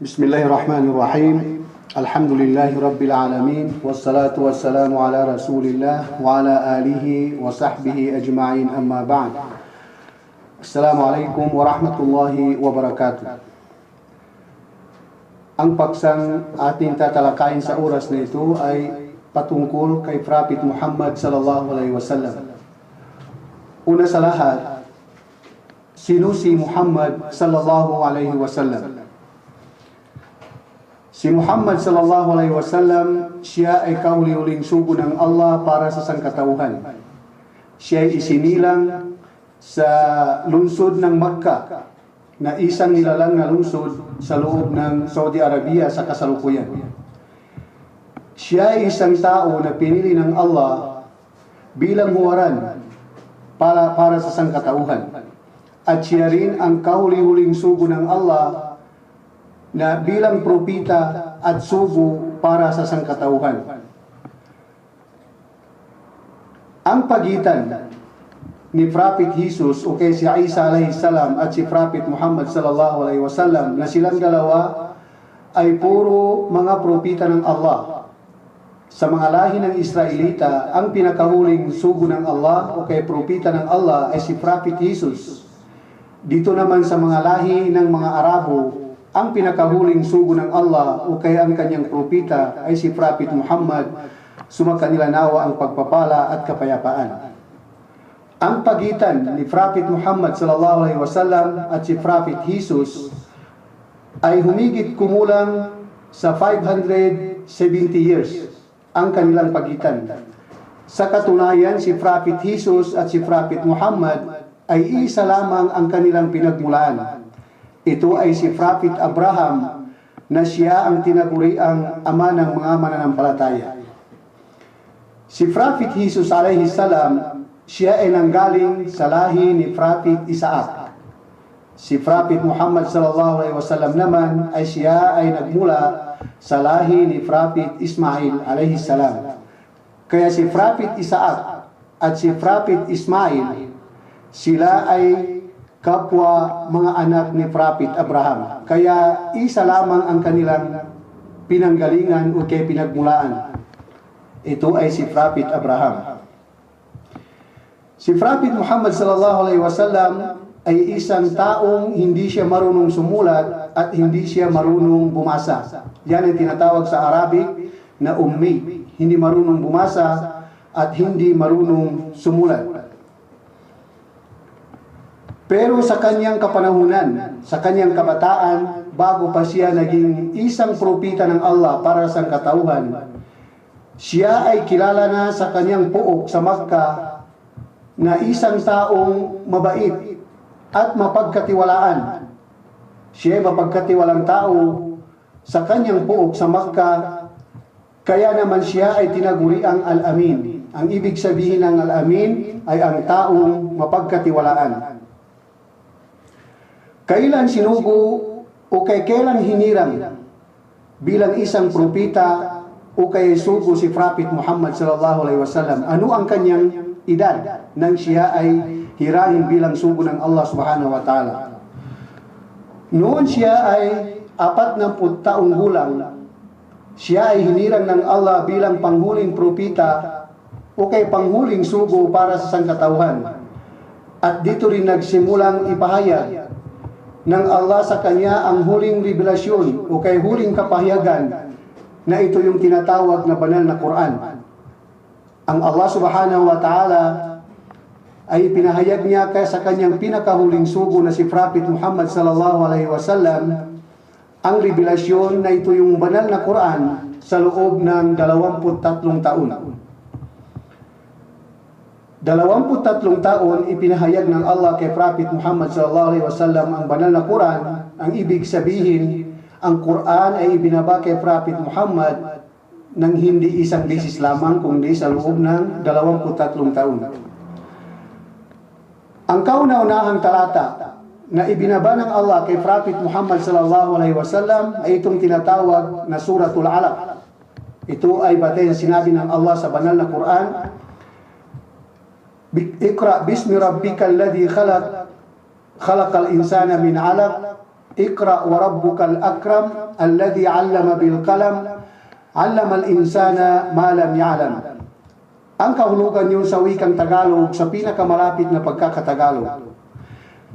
بسم الله الرحمن الرحيم الحمد لله رب العالمين والصلاة والسلام على رسول الله وعلى آله وصحبه أجمعين أما بعد السلام عليكم ورحمة الله وبركاته Ang paksang ating tatalakayin sa oras na ito ay patungkol kay Prophet Muhammad sallallahu alaihi wasallam. Una sa lahat, sino si Muhammad sallallahu alaihi wasallam? Si Muhammad sallallahu alaihi wasallam, siya ay kauli-uling sugo ng Allah para sa sangkatauhan. Siya ay isinilang sa lungsod ng Makkah na isang nilalang na lungsod sa loob ng Saudi Arabia sa kasalukuyan. Siya ay isang tao na pinili ng Allah bilang huwaran para, para sa sangkatauhan. At siya rin ang kahuli-huling sugo ng Allah na bilang propita at sugo para sa sangkatauhan. Ang pagitan ni Prophet Jesus o kay si Isa alayhi salam at si Prophet Muhammad sallallahu alaihi wasallam na silang dalawa ay puro mga propita ng Allah. Sa mga lahi ng Israelita, ang pinakahuling sugo ng Allah o kay propita ng Allah ay si Prophet Jesus. Dito naman sa mga lahi ng mga Arabo, ang pinakahuling sugo ng Allah o kaya ang kanyang propita ay si Prophet Muhammad, sumakanila nawa ang pagpapala at kapayapaan. Ang pagitan ni Prophet Muhammad sallallahu alaihi wasallam at si Prophet Jesus ay humigit kumulang sa 570 years ang kanilang pagitan. Sa katunayan, si Prophet Jesus at si Prophet Muhammad ay isa lamang ang kanilang pinagmulaan. Ito ay si Prophet Abraham na siya ang tinaguriang ama ng mga mananampalataya. Si Prophet Jesus alayhi salam siya ay nanggaling sa lahi ni Prophet Isaac. Si Prophet Muhammad sallallahu alaihi wasallam naman ay siya ay nagmula sa lahi ni Prophet Ismail alaihi salam. Kaya si Prophet Isaac at si Prophet Ismail sila ay kapwa mga anak ni Prophet Abraham. Kaya isa lamang ang kanilang pinanggalingan o kay pinagmulaan. Ito ay si Prophet Abraham. Si Prophet Muhammad sallallahu alaihi wasallam ay isang taong hindi siya marunong sumulat at hindi siya marunong bumasa. Yan ang tinatawag sa Arabic na ummi. Hindi marunong bumasa at hindi marunong sumulat. Pero sa kanyang kapanahunan, sa kanyang kabataan, bago pa siya naging isang propita ng Allah para sa katauhan, siya ay kilala na sa kanyang puok sa Makkah na isang taong mabait at mapagkatiwalaan. Siya ay mapagkatiwalang tao sa kanyang puok sa Makkah, kaya naman siya ay tinaguri ang Al-Amin. Ang ibig sabihin ng Al-Amin ay ang taong mapagkatiwalaan. Kailan sinugo o kay kailan hinirang bilang isang propita o kay sugo si Prophet Muhammad sallallahu alaihi wasallam? Ano ang kanyang edad nang siya ay hirahin bilang sugo ng Allah subhanahu wa ta'ala. Noon siya ay apat na taong gulang, siya ay hinirang ng Allah bilang panghuling propita o kay panghuling sugo para sa sangkatauhan. At dito rin nagsimulang ipahayag ng Allah sa kanya ang huling revelasyon o kay huling kapahayagan na ito yung tinatawag na banal na Quran. Ang Allah subhanahu wa ta'ala ay pinahayag niya kaya sa kanyang pinakahuling sugo na si Prophet Muhammad sallallahu alaihi wasallam ang revelasyon na ito yung banal na Quran sa loob ng 23 taon. 23 taon ipinahayag ng Allah kay Prophet Muhammad sallallahu alaihi wasallam ang banal na Quran. Ang ibig sabihin, ang Quran ay ibinaba kay Prophet Muhammad nang hindi isang beses lamang kundi sa loob ng 23 taon. Ang kauna-unahang talata na ibinaba ng Allah kay Prophet Muhammad sallallahu alaihi wasallam ay itong tinatawag na Suratul Alaq. Ito ay batay sa sinabi ng Allah sa banal na Quran Ikra bismi rabbikal ladhi khalaq khalaqal insana min 'alaq اقرأ وربك الأكرم الذي علم بالقلم علم الإنسان ما لم يعلم Ang kahulugan yun sa wikang Tagalog sa pinakamalapit na pagkakatagalog.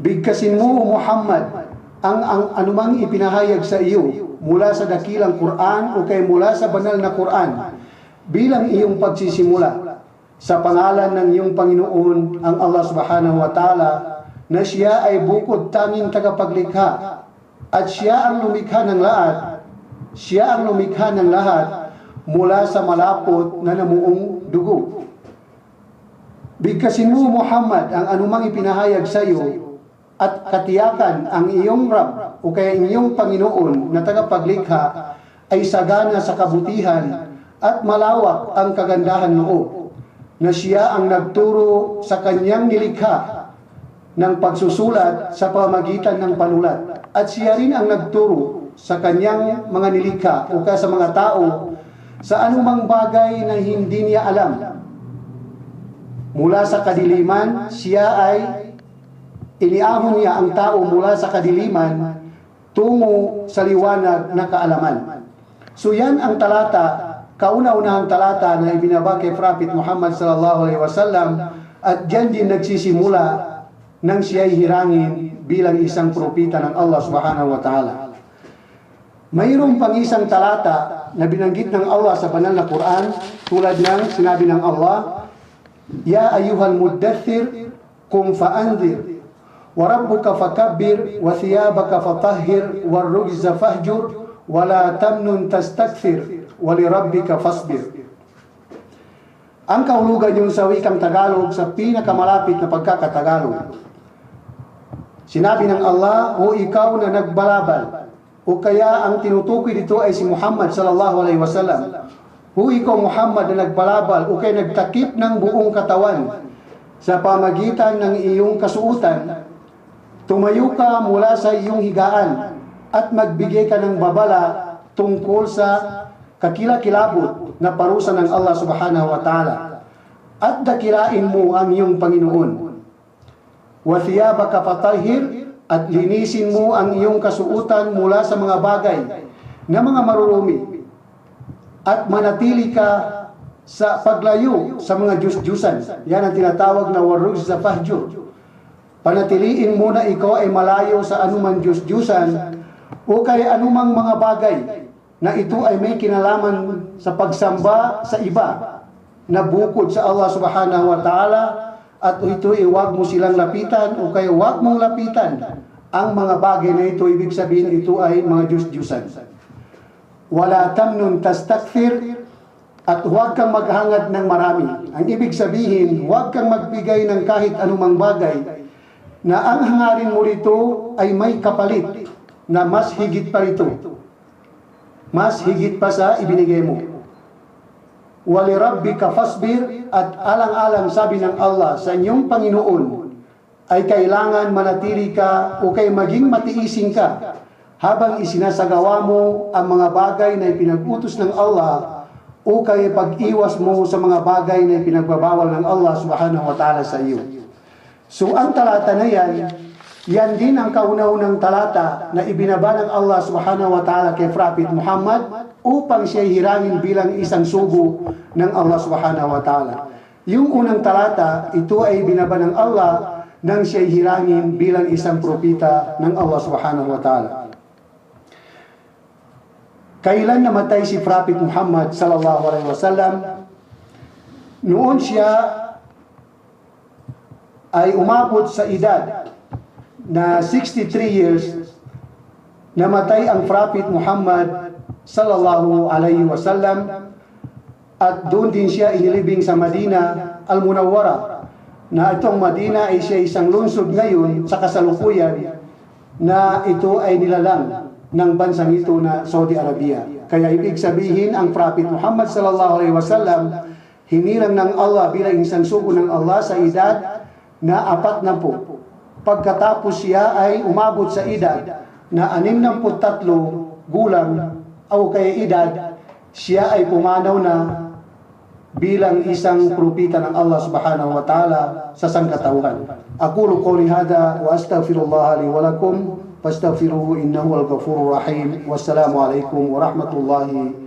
Bigkasin mo, O Muhammad, ang, ang anumang ipinahayag sa iyo mula sa dakilang Quran o kay mula sa banal na Quran bilang iyong pagsisimula sa pangalan ng iyong Panginoon ang Allah subhanahu wa ta'ala na siya ay bukod tanging tagapaglikha at siya ang lumikha ng lahat siya ang lumikha ng lahat mula sa malapot na namuong dugo. Bigkasin mo, Muhammad, ang anumang ipinahayag sa iyo at katiyakan ang iyong Rab o kaya iyong Panginoon na tagapaglikha ay sagana sa kabutihan at malawak ang kagandahan noo na siya ang nagturo sa kanyang nilikha ng pagsusulat sa pamagitan ng panulat at siya rin ang nagturo sa kanyang mga nilikha o kaya sa mga tao sa anumang bagay na hindi niya alam. Mula sa kadiliman, siya ay iniahon niya ang tao mula sa kadiliman tungo sa liwanag na kaalaman. So yan ang talata, kauna-unahang talata na ibinaba kay Prophet Muhammad sallallahu alaihi wasallam at diyan din nagsisimula nang siya'y hirangin bilang isang propita ng Allah subhanahu wa ta'ala. Mayroong pang isang talata na binanggit ng Allah sa banal na Quran tulad ng sinabi ng Allah, Ya ayuhal muddathir kum fa'andir wa rabbuka fakabbir wa thiyabaka fatahhir wa rujza fahjur wa la tamnun tastakthir wa li rabbika fasbir. Ang kahulugan yung sa wikang Tagalog sa pinakamalapit na pagkakatagalog. Sinabi ng Allah, o ikaw na nagbalabal, o kaya ang tinutukoy dito ay si Muhammad sallallahu alaihi wasallam. O ikaw Muhammad na nagbalabal, o kaya nagtakip ng buong katawan sa pamagitan ng iyong kasuutan, tumayo ka mula sa iyong higaan at magbigay ka ng babala tungkol sa kakilakilabot na parusa ng Allah subhanahu wa ta'ala at dakilain mo ang iyong Panginoon wa thiyabaka fatahhir at linisin mo ang iyong kasuutan mula sa mga bagay na mga marurumi at manatili ka sa paglayo sa mga Diyos-Diyusan. Yan ang tinatawag na waruj sa fahjur. Panatiliin mo na ikaw ay malayo sa anumang Diyos-Diyusan o kay anumang mga bagay na ito ay may kinalaman sa pagsamba sa iba na bukod sa Allah subhanahu wa ta'ala at ito ay huwag mo silang lapitan o kaya huwag mong lapitan ang mga bagay na ito, ibig sabihin ito ay mga Diyos-Diyusan. Wala tamnun tastakfir at huwag kang maghangad ng marami. Ang ibig sabihin, huwag kang magbigay ng kahit anumang bagay na ang hangarin mo rito ay may kapalit na mas higit pa rito. Mas higit pa sa ibinigay mo. Walirabbika fasbir at alang-alang sabi ng Allah sa inyong Panginoon ay kailangan manatili ka o kay maging matiising ka habang isinasagawa mo ang mga bagay na ipinag-utos ng Allah o kay pag-iwas mo sa mga bagay na ipinagbabawal ng Allah subhanahu wa ta'ala sa iyo. So ang talata na yan, yan din ang kauna-unang talata na ibinaba ng Allah subhanahu wa ta'ala kay Prophet Muhammad upang siya hirangin bilang isang sugo ng Allah subhanahu wa ta'ala. Yung unang talata, ito ay binaba ng Allah nang siya hirangin bilang isang propita ng Allah subhanahu wa ta'ala. Kailan namatay si Prophet Muhammad sallallahu alaihi wasallam? Noon siya ay umabot sa edad na 63 years namatay ang Prophet Muhammad sallallahu alaihi wasallam at doon din siya inilibing sa Madina al-Munawwara na itong Madina ay siya isang lungsod ngayon sa kasalukuyan na ito ay nilalang ng bansang ito na Saudi Arabia. Kaya ibig sabihin ang Prophet Muhammad sallallahu alaihi wasallam hinilang ng Allah bilang isang sugo ng Allah sa edad na apat na po. Pagkatapos siya ay umabot sa edad na 63 gulang o kaya edad, siya ay pumanaw na bilang isang propita ng Allah subhanahu wa ta'ala sa sangkatauhan. Aqulu qawli hada wa astaghfirullah li wa lakum fastaghfiruhu innahu al-ghafurur rahim. Wassalamu alaikum wa rahmatullahi